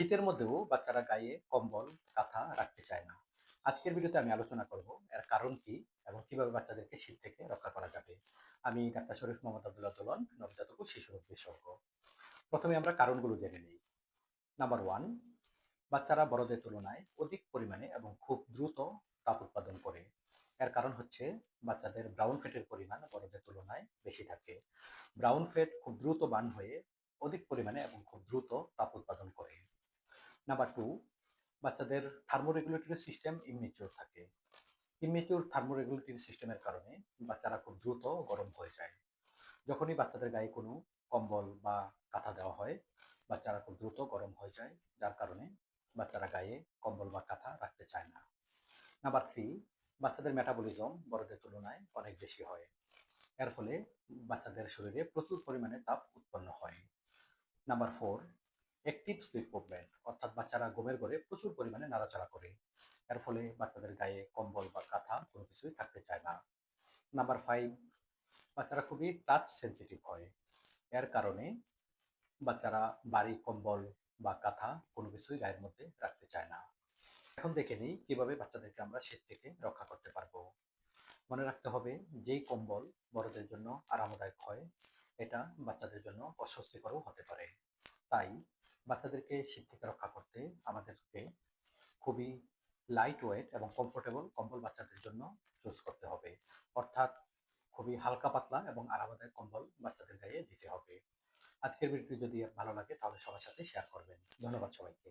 শীতের মধ্যেও বাচ্চারা গায়ে কম্বল, কাঁথা রাখতে চায় না। আজকের ভিডিওতে আমি আলোচনা করব এর কারণ কি এবং কীভাবে বাচ্চাদেরকে শীত থেকে রক্ষা করা যাবে। আমি ডাক্তার শরীফ মোহাম্মদ আব্দুল্লাহ দোলন, নবজাতক ও শিশু রোগ বিশেষজ্ঞ। প্রথমে আমরা কারণগুলো জেনে নিই। নাম্বার ওয়ান, বাচ্চারা বড়দের তুলনায় অধিক পরিমাণে এবং খুব দ্রুত তাপ উৎপাদন করে। এর কারণ হচ্ছে বাচ্চাদের ব্রাউন ফ্যাটের পরিমাণ বড়দের তুলনায় বেশি থাকে। ব্রাউন ফ্যাট খুব দ্রুত বান হয়ে অধিক পরিমাণে এবং খুব দ্রুত তাপ উৎপাদন করে। নাম্বার টু বাচ্চাদের থার্মোরেগুলেটরি সিস্টেম ইমেচিওর থাকে। ইমেচিওর থার্মোরেগুলেটরি সিস্টেমের কারণে বাচ্চারা খুব দ্রুত গরম হয়ে যায়। যখনই বাচ্চাদের গায়ে কোনো কম্বল বা কাঁথা দেওয়া হয়, বাচ্চারা খুব দ্রুত গরম হয়ে যায়, যার কারণে বাচ্চারা গায়ে কম্বল বা কাঁথা রাখতে চায় না। নাম্বার থ্রি বাচ্চাদের মেটাবলিজম বড়দের তুলনায় অনেক বেশি হয়। এর ফলে বাচ্চাদের শরীরে প্রচুর পরিমাণে তাপ উৎপন্ন হয়। Number four active sleep movement অর্থাৎ বাচ্চারা ঘুমের ঘরে প্রচুর পরিমাণে নাড়াচাড়া করে। এর ফলে বাচ্চাদের গায়ে কম্বল বা কাঁথা কোনো কিছুই থাকতে চায় না। নাম্বার ফাইভ বাচ্চারা খুবই টাচ সেন্সিটিভ হয়। এর কারণে বাচ্চারা বাড়ি কম্বল বা কাঁথা কোনো কিছুই গায়ের মধ্যে রাখতে চায় না। এখন দেখে নিই কীভাবে বাচ্চাদেরকে আমরা শীত থেকে রক্ষা করতে পারব। মনে রাখতে হবে, যেই কম্বল বড়দের জন্য আরামদায়ক হয়, এটা বাচ্চাদের জন্য অস্বস্তিকরও হতে পারে। তাই বাচ্চাদেরকে শিক্ষিত রক্ষা করতে আমাদেরকে খুবই লাইট ওয়েট এবং কমফোর্টেবল কম্বল বাচ্চাদের জন্য চুজ করতে হবে। অর্থাৎ খুবই হালকা পাতলা এবং আরামদায়ক কম্বল বাচ্চাদের গায়ে দিতে হবে। আজকের ভিডিওটি যদি ভালো লাগে তাহলে সবার সাথে শেয়ার করবেন। ধন্যবাদ সবাইকে।